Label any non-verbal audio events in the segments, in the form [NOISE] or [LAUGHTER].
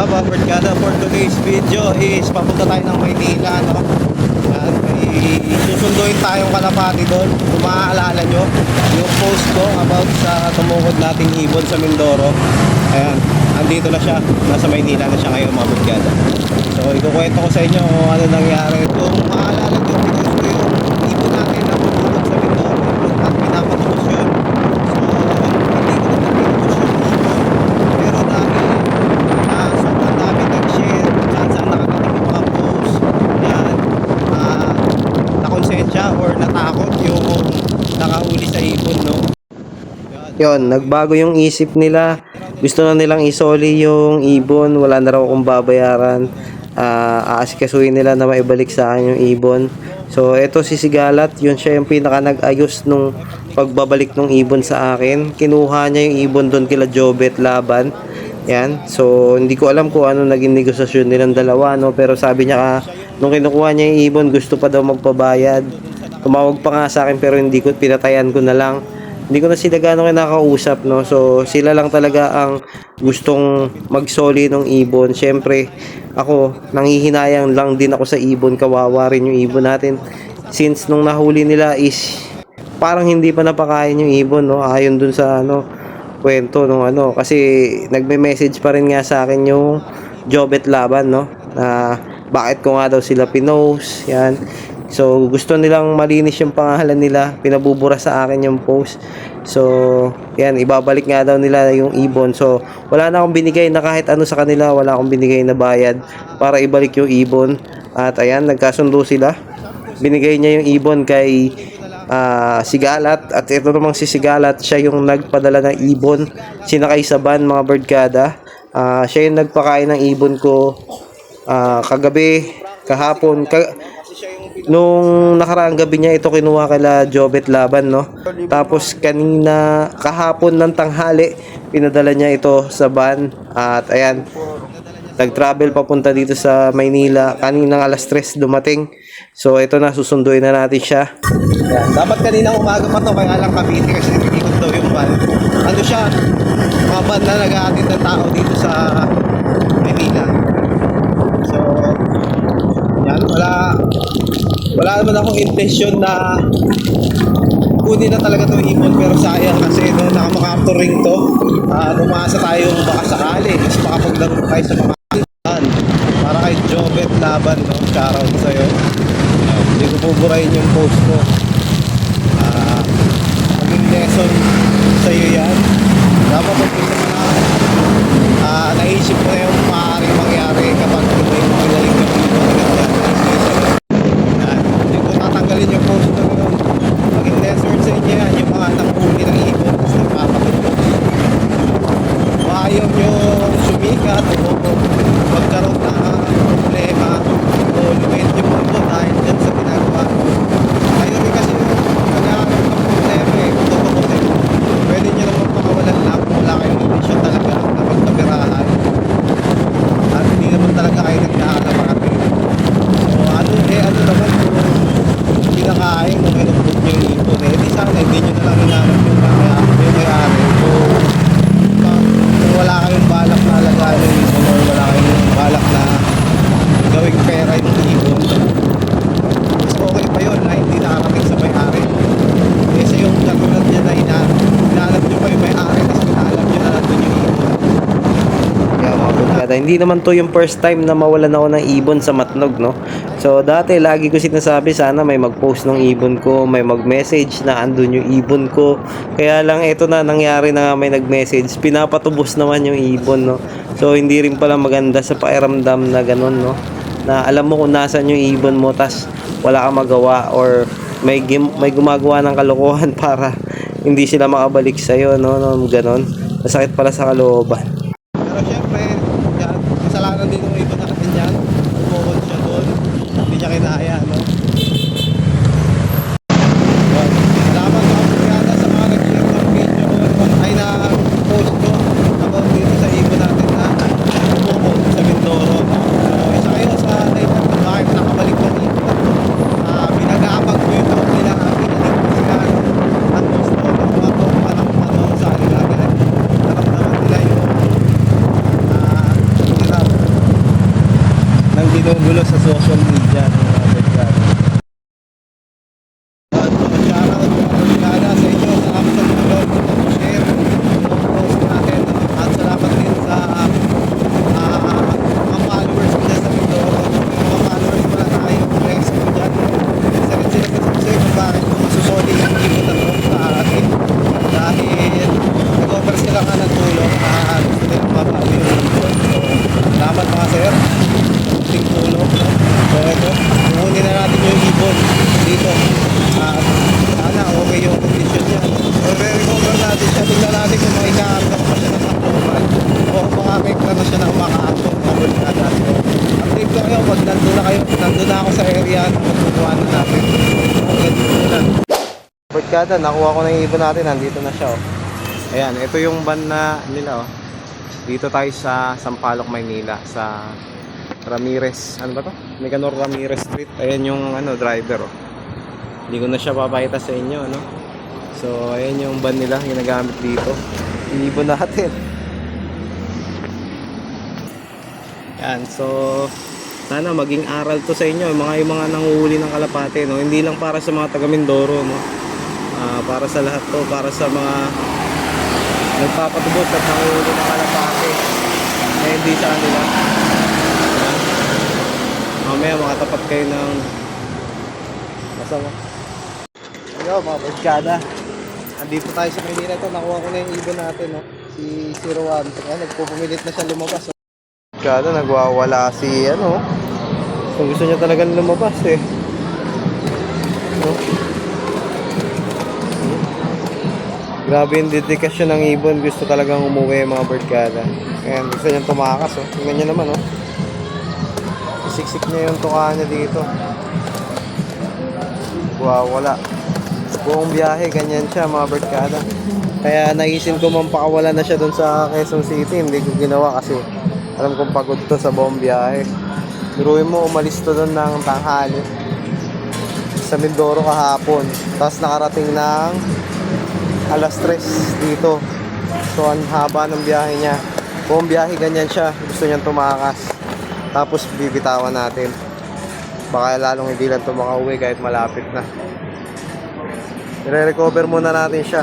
up mga barkada for today's video is papunta tayo ng Maynila no? Yan, may susunduin tayong kalapati doon. Kung maaalala nyo yung post ko about sa tumukod nating ibon sa Mindoro ayan, andito na siya. Nasa Maynila na siya ngayon mga barkada so ikukwento ko sa inyo kung ano nangyari. Kung maaalala nyo pinost ko yung ibon natin na tumukod sa Mindoro at pinapatubos yun so hindi ko naman pinubos yung ibon pero dahil na sobrang dami nag-share saan saan nakakating yung mga post yan ah nakonsensya or natakot yung nakahuli sa ibon no yon nagbago yung isip nila gusto na nilang isoli yung ibon wala na raw akong babayaran uh, aasikasuhin nila na maibalik sa akin yung ibon so eto si Sigalat yun siya yung pinaka nag-ayos nung pagbabalik ng ibon sa akin kinuha niya yung ibon doon kila Jobet Laban yan. So, hindi ko alam kung ano naging negosasyon nilang dalawa, no? Pero sabi niya, ka, nung kinukuha niya yung ibon, gusto pa daw magpabayad. Tumawag pa nga sa akin, pero hindi ko, pinatayan ko na lang. Hindi ko na sila gano'ng kinakausap, no? So, sila lang talaga ang gustong magsoli ng ibon. Siyempre, ako, nanghihinayang lang din ako sa ibon. Kawawa rin yung ibon natin. Since nung nahuli nila is, parang hindi pa napakain yung ibon, no? Ayon dun sa, ano, kwento nung ano kasi nagme-message pa rin nga sa akin yung Jobet Laban no na bakit ko nga daw sila pinost yan so gusto nilang malinis yung pangalan nila. Pinabubura sa akin yung post. So yan ibabalik nga daw nila yung ibon. So wala na akong binigay na kahit ano sa kanila wala akong binigay na bayad para ibalik yung ibon. At ayan nagkasundo sila. Binigay niya yung ibon kay ah, Sigalat. At ito namang si Sigalat siya yung nagpadala ng ibon. Sinakay sa van mga birdkada Ah, siya yung nagpakain ng ibon ko ah, kagabi kahapon. Ka- nung nakaraang gabi niya ito kinuha kala Jobet Laban no? Tapos kanina kahapon ng tanghali pinadala niya ito sa van. At ayan nag-travel papunta dito sa Maynila. Kaninang alas 3 dumating. So ito na susunduin na natin siya. Yan. dapat kaninang umaga pa to kaya lang Cavite kasi ikot daw yung van. Ano siya? Mga van na nag-aatid ng tao dito sa Maynila so yan wala wala naman akong intention na kunin na talaga itong ibon pero sayang kasi nung nakamakapto ring to. Uh, umasa tayo baka sakali. Mas makapaglaro tayo sa mga yan. para kay Jobet Laban no? shoutout sa'yo. Uh, hindi ko buburahin yung post ko. Uh, maging lesson sa'yo yan. Dapat pag sa mga uh, naisip mo na yung maaaring mangyari kapag may mga galing ka dito na ganyan yan. Hindi tatanggalin yung post ko yun. Maging lesson sa inyo yan, yung mga nanghuli ng ibon, tapos nagpapatulog. Kung ayaw nyo sumikat o magkaroon ng problema o lumit yung mundo dahil dyan sa ginagawa. Kayo rin kasi yung nagkakaroon ng problema eh, kung tutukutin. Pwede nyo naman pakawalan lang kung wala kayong intensyon talaga na magkabirahan. At hindi naman talaga kayo nagkakalamakati. So ano eh ano naman kung kinakain kung kinumpot nyo yung ipon eh di sana hindi nyo na lang hinanap yung may- yung may-ari kung, kung wala kayong balak na alagaan yung ipon or wala kayong balak na gawing pera yung ipon mas okay pa yun na hindi nakarating sa may-ari kasi yung katulad niya na hina- hinanap nyo pa yung may-ari tapos hinanap nyo na nandun yung ipon kaya mga barkada, hindi naman to yung first time na mawalan ako ng ibon sa matnog, no? So, dati, lagi ko sinasabi, sana may mag-post ng ibon ko, may mag-message na andun yung ibon ko. Kaya lang, ito na, nangyari na nga may nag-message, pinapatubos naman yung ibon, no? So, hindi rin pala maganda sa pakiramdam na ganun, no? Na alam mo kung nasan yung ibon mo, tas wala kang magawa or may, may gumagawa ng kalokohan [LAUGHS] para hindi sila makabalik sa'yo, no? no ganon. Masakit pala sa kalooban. Kasalanan din ng iba natin yan. Bumukod siya doon. Hindi niya kinaya, no? Yan. Salamat mga pagkada sa mga nag-share ng video ko. Ay na post ko. About dito sa ibon natin na bumukod sa Mindoro. So, isa kayo sa dahilan kung bakit nakabalik na dito. Ah, binagabag ko yung mga nila. Pinalik ko sila ang gusto ng mga to. Parang ano sa kanila. Naramdaman nila yung ah, hirap ginugulo sa social media ng mga barkada. At uh, shoutout mga barkada sa inyo sa kami sa tulog, sa share, sa post natin. At salamat din sa ah, mga followers ko dyan sa Mindoro. May mga followers pala tayo, flex ko dyan. Isa rin sila kasi kung bakit kung masusoli yung ibon na to sa atin. Dahil nag-offer sila ka ng tulong at gusto nila mabawi yung ibon. So, salamat mga sir. Kunting tulong. No? So, ito, kukunin na natin yung ibon dito. At sana okay yung condition niya. So, re-recover natin siya. Tingnan natin kung makikaarga pa siya ng takloban o baka may plano siya na umakaatong mga barkada. So, update ko kayo pag nandun na kayo. Nandun na ako sa area na magkukuha na natin. Okay, dito na. Barkada, nakuha ko na yung ibon natin. Nandito na siya. Oh. Ayan, ito yung van na nila. Oh. Dito tayo sa Sampaloc, Maynila. Sa Ramirez. Ano ba to? Nicanor Ramirez Street. Ayan yung ano, driver. Oh. Hindi ko na siya papakita sa inyo. Ano? So, ayan yung van nila. Ginagamit dito. Ibon natin. Yan, so sana maging aral to sa inyo, mga yung mga nanguhuli ng kalapate, no? Hindi lang para sa mga taga Mindoro, no? Ah, para sa lahat to, para sa mga nagpapatubos at nanguhuli ng kalapate. Eh, hindi sa kanila. Mamaya makatapat kayo ng masama. Hello, mga barkada. Andito tayo sa Maynila to, nakuha ko na yung ibon natin, no? Si 01. Ayan, nagpupumilit na siya lumabas. oh. Kada nagwawala si ano. Kung gusto niya talagang lumabas eh. No? Grabe yung dedikasyon ng ibon. Gusto talagang umuwi mga birdkada. Ayan, gusto niya tumakas oh. Tingnan niya naman oh. Isiksik niya yung tuka niya dito. Wawala. Buong biyahe, ganyan siya mga birdkada. Kaya naisin ko man pakawala na siya doon sa Quezon City. Hindi ko ginawa kasi alam kong pagod to sa buong biyahe. Biruin mo, umalis to doon ng tanghali. Sa Mindoro kahapon. Tapos nakarating ng alas 3 dito. So, ang haba ng biyahe niya. Buong biyahe, ganyan siya. Gusto niyang tumakas. Tapos, bibitawan natin. Baka lalong hindi lang ito makauwi kahit malapit na. I-recover muna natin siya.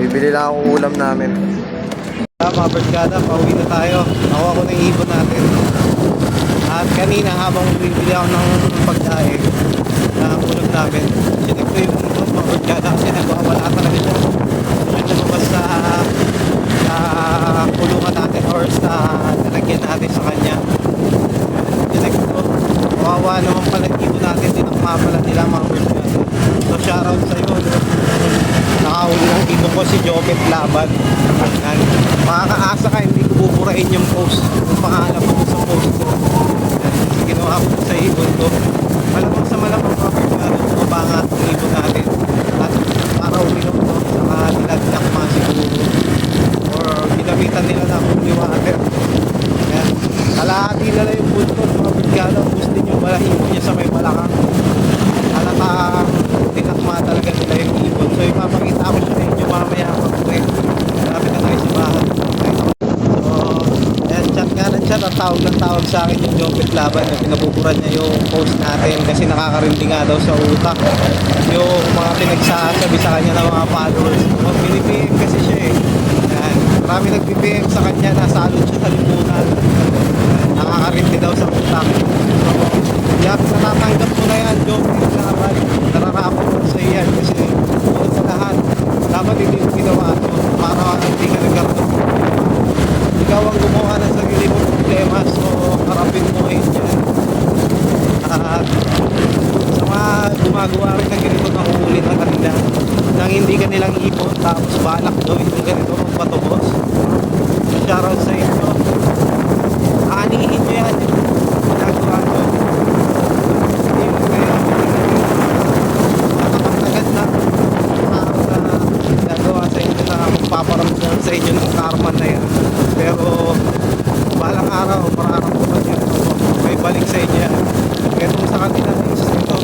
Bibili lang ako ulam namin. Mga barkada, pauwi na tayo. Nakuha ko na yung ibon natin. At kanina habang bibili ako ng pagkain na ulam namin, ko yung mga barkada kasi nagwawala talaga siya. Siya lumabas sa, sa kulungan natin or sa lalagyan natin sa kanya. Sinig ko, kawawa naman pala ibon natin, tinakmamala nila mga barkada. So shoutout sa iyo. Nakahuli ng ibon ko si Jopet Laban. Yan. Makakaasa ka, hindi ko buburain yung post. Yung pangalan mo sa post ko. Ginawa ko sa ibon ko. Malamang sa malamang mga pagkano, mabanga ang ibon natin. At para uminom to, saka nila dinakma siguro. Or ginamitan nila ng holy water. Yan. Kalahati na lang yung buntot, mga pagkano. Gusto nyo balahin niya sa may balakang. Halatang tinakma talaga nila yung ibon. So ipapakita ko siya sa inyo mamaya pag uwi. Malapit na tayo sa bahay. So, yan, chat nga ng chat. Ang tawag ng tawag sa akin Laban na pinabuburan niya yung post natin kasi nakakarindi nga daw sa utak yung mga pinagsasabi sa kanya ng mga followers. So, pinipim kasi siya eh. Yan. Marami nag-PPM sa kanya, nasalot siya sa lipunan. Nakakarindi daw sa utak. So, Yap, natatanggap ko na yan, Joe. Laban. Nararapo ko sa iyan kasi bukod sa lahat, dapat hindi mo ginawa ito para hindi ka nagkaroon. Ikaw ang gumawa ng sarili mong problema, so harapin mo yun yan. At sa mga gumagawa rin ng ganito na huli na kanila nang hindi ka nilang ipon tapos balak gawin yung ganito magpatubos. So shoutout sa inyo. Aanihin nyo yan ginagawa nyo. Hindi mo kayo nakapagtagat na araw na gagawa sa inyo na paparamdam sa inyo ng karma na yan. Pero balang araw, mararamdaman nyo may balik sa inyo yan. Kaya kung sa kanila is ito,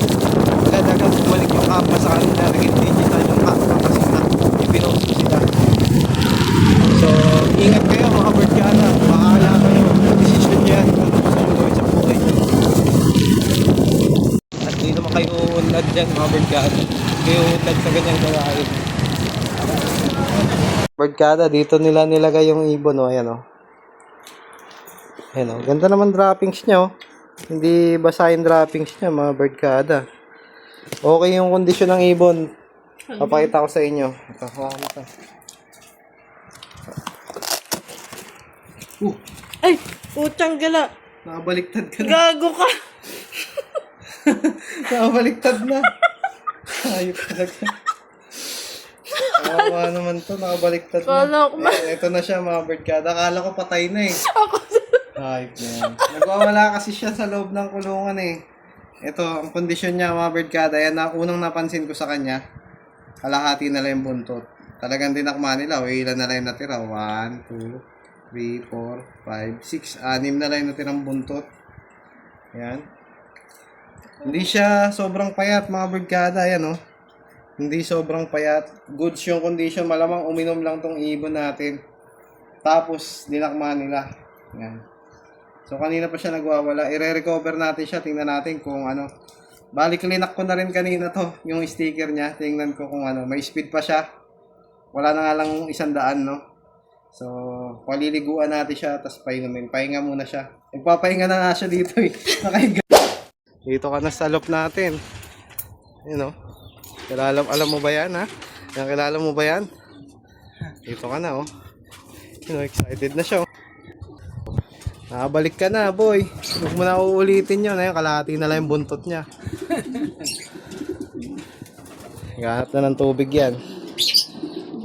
magandang bumalik yung karma sa kanila, naging digital yung karma kasi na ipinost sila. uunlad dyan mga barkada. Uunlad sa ganyang gawain. Barkada, dito nila nilagay yung ibon, oh. Ayan, oh. Ayan, oh. Ganda naman droppings niya, oh. Hindi basa yung droppings niya, mga barkada. Okay yung kondisyon ng ibon. Papakita ko sa inyo. Ito, hawakan ito. Uh, Ay, putang gala. nakabaliktad ka na. Gago ka. Nakabaliktad na. Ayop talaga. Kawawa naman to, nakabaliktad na. Kala ko ba? Ayan, ito na siya mga birdkada. Akala ko patay na eh. Ako. Ayop na yan. Nagwawala kasi siya sa loob ng kulungan eh. Ito, ang kondisyon niya mga birdkada. Yan na unang napansin ko sa kanya. Kalahati na lang yung buntot. Talagang dinakma nila. O ilan na lang yung natira? 1, 2, 3, 4, 5, 6. Anim na lang yung natirang buntot. Yan. Hindi siya sobrang payat mga birdkada. Yan oh. Hindi sobrang payat. Goods yung condition. Malamang uminom lang tong ibon natin. Tapos, dinakma nila. Yan. So, kanina pa siya nagwawala. I-recover natin siya. Tingnan natin kung ano. Balik linak ko na rin kanina to. Yung sticker niya. Tingnan ko kung ano. May speed pa siya. Wala na nga lang isang daan, no? So, paliliguan natin siya. Tapos painumin. Pahinga muna siya. Nagpapahinga na nga siya dito eh. [LAUGHS] Nakahiga. Dito ka na sa loop natin. Yun, oh. Kilala, alam mo ba yan, ha? Yan, kilala mo ba yan? Dito ka na, oh. Yun, oh, excited na siya, oh. Nakabalik ka na, boy. Huwag mo na uulitin yun. Ayun, kalahati na lang yung buntot niya. Ganap na ng tubig yan.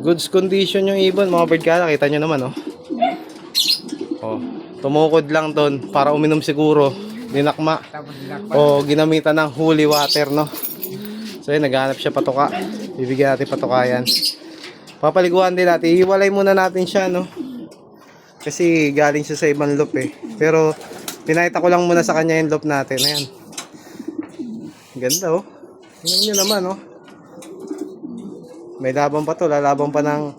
Goods condition yung ibon, mga bird ka. Kita nyo naman, oh. Oh, tumukod lang doon para uminom siguro. Dinakma. O ginamitan ng holy water, no? So yun, naghanap siya patuka. Bibigyan natin patuka yan. Papaliguan din natin. Iwalay muna natin siya, no? Kasi galing siya sa ibang loop eh. Pero pinakita ko lang muna sa kanya yung loop natin. Ayan. Ganda oh. Tingnan nyo naman oh. May laban pa to. Lalaban pa ng...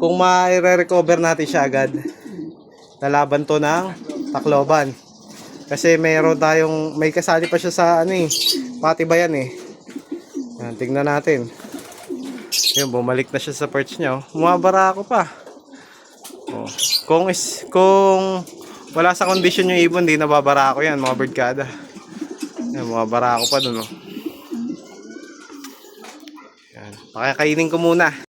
Kung ma-recover natin siya agad. Lalaban to ng Tacloban. Kasi mayroon tayong... May kasali pa siya sa ano eh. Patibayan eh. Yan, tingnan natin. Yun, bumalik na siya sa perch niya oh. Umabara ako pa. Oh. Kung is kung wala sa condition yung ibon, di nababara ako yan, mga birdkada. Yan, mababara ako pa dun, oh. Yan. Pakakainin ko muna.